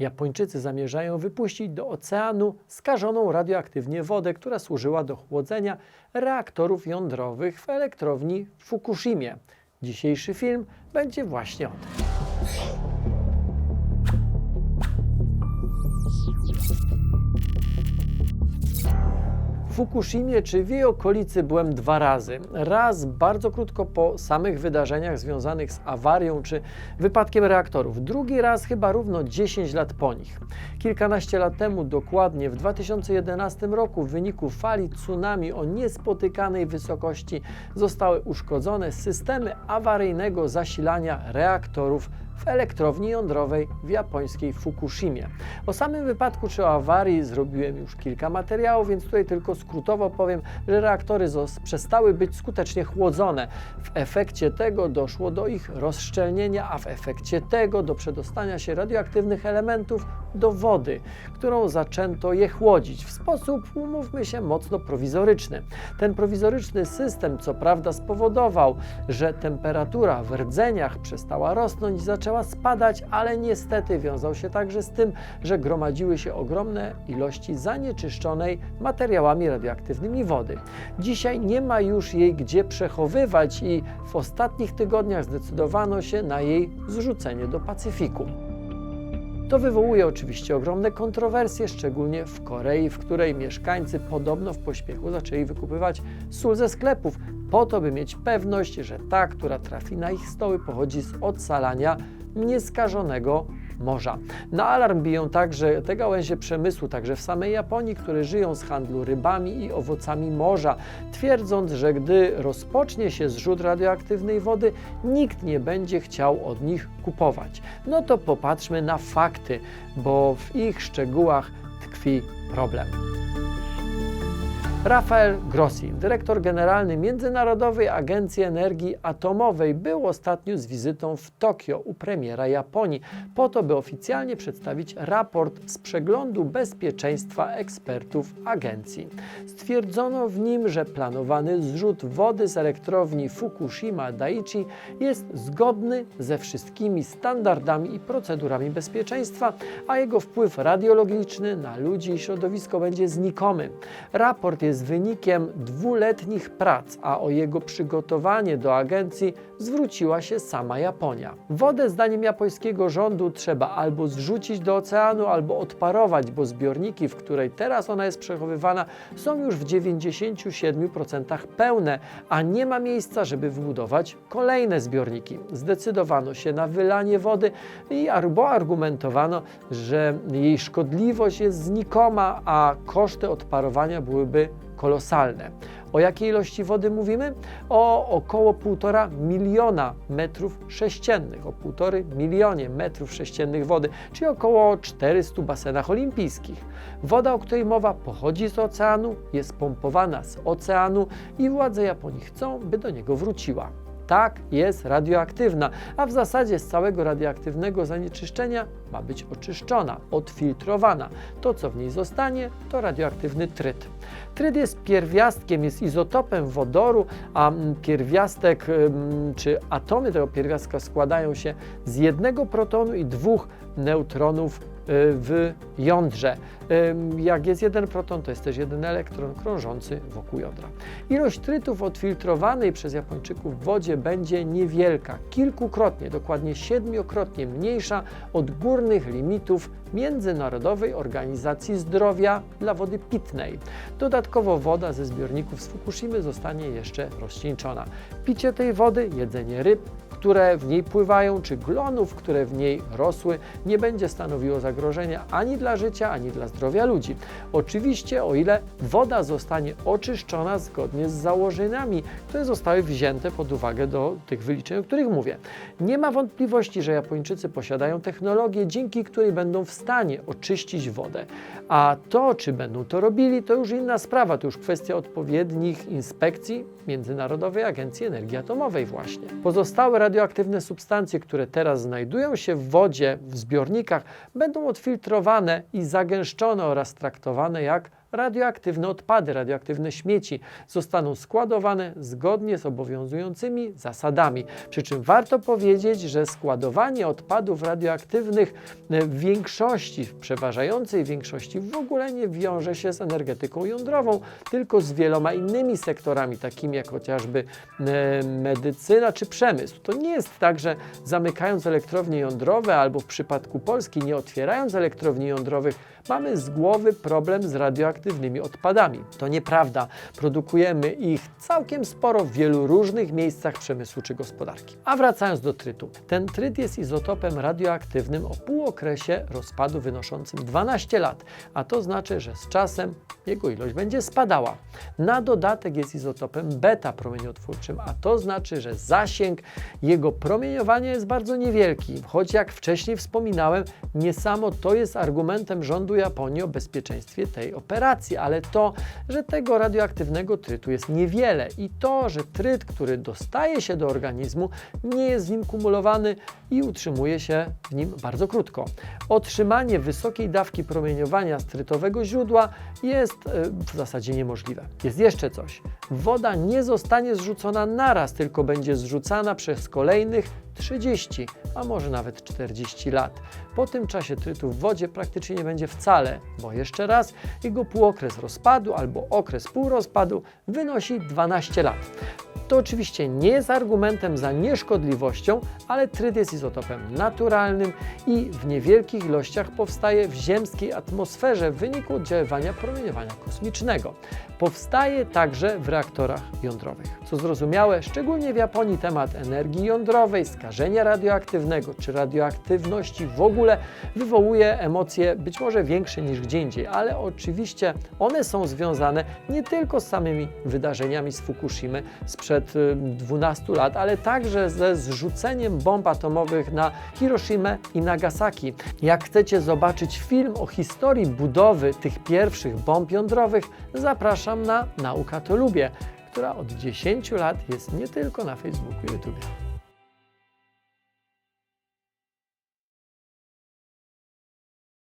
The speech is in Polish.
Japończycy zamierzają wypuścić do oceanu skażoną radioaktywnie wodę, która służyła do chłodzenia reaktorów jądrowych w elektrowni w Fukushimie. Dzisiejszy film będzie właśnie o tym. Fukushimie czy w jej okolicy byłem dwa razy. Raz bardzo krótko po samych wydarzeniach związanych z awarią czy wypadkiem reaktorów. Drugi raz chyba równo 10 lat po nich. Kilkanaście lat temu, dokładnie w 2011 roku, w wyniku fali tsunami o niespotykanej wysokości zostały uszkodzone systemy awaryjnego zasilania reaktorów w elektrowni jądrowej w japońskiej Fukushimie. O samym wypadku czy o awarii zrobiłem już kilka materiałów, więc tutaj tylko skrótowo powiem, że reaktory przestały być skutecznie chłodzone. W efekcie tego doszło do ich rozszczelnienia, a w efekcie tego do przedostania się radioaktywnych elementów do wody, którą zaczęto je chłodzić w sposób, umówmy się, mocno prowizoryczny. Ten prowizoryczny system, co prawda, spowodował, że temperatura w rdzeniach przestała rosnąć i zaczęła spadać, ale niestety wiązał się także z tym, że gromadziły się ogromne ilości zanieczyszczonej materiałami radioaktywnymi wody. Dzisiaj nie ma już jej gdzie przechowywać i w ostatnich tygodniach zdecydowano się na jej zrzucenie do Pacyfiku. To wywołuje oczywiście ogromne kontrowersje, szczególnie w Korei, w której mieszkańcy podobno w pośpiechu zaczęli wykupywać sól ze sklepów, po to, by mieć pewność, że ta, która trafi na ich stoły, pochodzi z odsalania nieskażonego morza. Na alarm biją także te gałęzie przemysłu, także w samej Japonii, które żyją z handlu rybami i owocami morza, twierdząc, że gdy rozpocznie się zrzut radioaktywnej wody, nikt nie będzie chciał od nich kupować. No to popatrzmy na fakty, bo w ich szczegółach tkwi problem. Rafael Grossi, dyrektor generalny Międzynarodowej Agencji Energii Atomowej, był ostatnio z wizytą w Tokio u premiera Japonii, po to, by oficjalnie przedstawić raport z przeglądu bezpieczeństwa ekspertów agencji. Stwierdzono w nim, że planowany zrzut wody z elektrowni Fukushima Daiichi jest zgodny ze wszystkimi standardami i procedurami bezpieczeństwa, a jego wpływ radiologiczny na ludzi i środowisko będzie znikomy. Raport jest wynikiem dwuletnich prac, a o jego przygotowanie do agencji zwróciła się sama Japonia. Wodę zdaniem japońskiego rządu trzeba albo zrzucić do oceanu, albo odparować, bo zbiorniki, w której teraz ona jest przechowywana, są już w 97% pełne, a nie ma miejsca, żeby wybudować kolejne zbiorniki. Zdecydowano się na wylanie wody i albo argumentowano, że jej szkodliwość jest znikoma, a koszty odparowania byłyby kolosalne. O jakiej ilości wody mówimy? O około 1,5 miliona metrów sześciennych, o 1,5 milionie metrów sześciennych wody, czyli około 400 basenach olimpijskich. Woda, o której mowa, pochodzi z oceanu, jest pompowana z oceanu i władze Japonii chcą, by do niego wróciła tak jest radioaktywna, a w zasadzie z całego radioaktywnego zanieczyszczenia ma być oczyszczona, odfiltrowana. To, co w niej zostanie, to radioaktywny tryt. Tryt jest pierwiastkiem, jest izotopem wodoru, a pierwiastek czy atomy tego pierwiastka składają się z jednego protonu i dwóch neutronów w jądrze. Jak jest jeden proton, to jest też jeden elektron krążący wokół jądra. Ilość trytów odfiltrowanej przez Japończyków w wodzie będzie niewielka, kilkukrotnie, dokładnie siedmiokrotnie mniejsza od górnych limitów Międzynarodowej Organizacji Zdrowia dla wody pitnej. Dodatkowo woda ze zbiorników z Fukushimy zostanie jeszcze rozcieńczona. Picie tej wody, jedzenie ryb, które w niej pływają, czy glonów, które w niej rosły, nie będzie stanowiło zagrożenia ani dla życia, ani dla zdrowia ludzi. Oczywiście, o ile woda zostanie oczyszczona zgodnie z założeniami, które zostały wzięte pod uwagę do tych wyliczeń, o których mówię. Nie ma wątpliwości, że Japończycy posiadają technologię, dzięki której będą w stanie oczyścić wodę. A to, czy będą to robili, to już inna sprawa, to już kwestia odpowiednich inspekcji Międzynarodowej Agencji Energii Atomowej właśnie. Pozostałe radioaktywne substancje, które teraz znajdują się w wodzie, w zbiornikach, będą odfiltrowane i zagęszczone oraz traktowane jak radioaktywne odpady, radioaktywne śmieci zostaną składowane zgodnie z obowiązującymi zasadami. Przy czym warto powiedzieć, że składowanie odpadów radioaktywnych e, w większości, w przeważającej większości w ogóle nie wiąże się z energetyką jądrową, tylko z wieloma innymi sektorami, takimi jak chociażby e, medycyna czy przemysł. To nie jest tak, że zamykając elektrownie jądrowe albo w przypadku Polski nie otwierając elektrowni jądrowych, mamy z głowy problem z radioaktywnymi odpadami. To nieprawda. Produkujemy ich całkiem sporo w wielu różnych miejscach przemysłu czy gospodarki. A wracając do trytu. Ten tryt jest izotopem radioaktywnym o półokresie rozpadu wynoszącym 12 lat, a to znaczy, że z czasem jego ilość będzie spadała. Na dodatek jest izotopem beta promieniotwórczym, a to znaczy, że zasięg jego promieniowania jest bardzo niewielki, choć jak wcześniej wspominałem, nie samo to jest argumentem rządu Japonii o bezpieczeństwie tej operacji, ale to, że tego radioaktywnego trytu jest niewiele i to, że tryt, który dostaje się do organizmu, nie jest w nim kumulowany i utrzymuje się w nim bardzo krótko. Otrzymanie wysokiej dawki promieniowania z trytowego źródła jest e, w zasadzie niemożliwe. Jest jeszcze coś. Woda nie zostanie zrzucona naraz, tylko będzie zrzucana przez kolejnych 30, a może nawet 40 lat. Po tym czasie trytu w wodzie praktycznie nie będzie wcale, bo jeszcze raz, jego półokres rozpadu albo okres półrozpadu wynosi 12 lat. To oczywiście nie jest argumentem za nieszkodliwością, ale tryt jest izotopem naturalnym i w niewielkich ilościach powstaje w ziemskiej atmosferze w wyniku oddziaływania promieniowania kosmicznego. Powstaje także w reaktorach jądrowych. Co zrozumiałe, szczególnie w Japonii temat energii jądrowej, skażenia radioaktywnego czy radioaktywności w ogóle wywołuje emocje być może większe niż gdzie indziej, ale oczywiście one są związane nie tylko z samymi wydarzeniami z Fukushimy sprzed y, 12 lat, ale także ze zrzuceniem bomb atomowych na Hiroshimę i Nagasaki. Jak chcecie zobaczyć film o historii budowy tych pierwszych bomb jądrowych, zapraszam na Nauka to Lubię, która od 10 lat jest nie tylko na Facebooku i YouTube.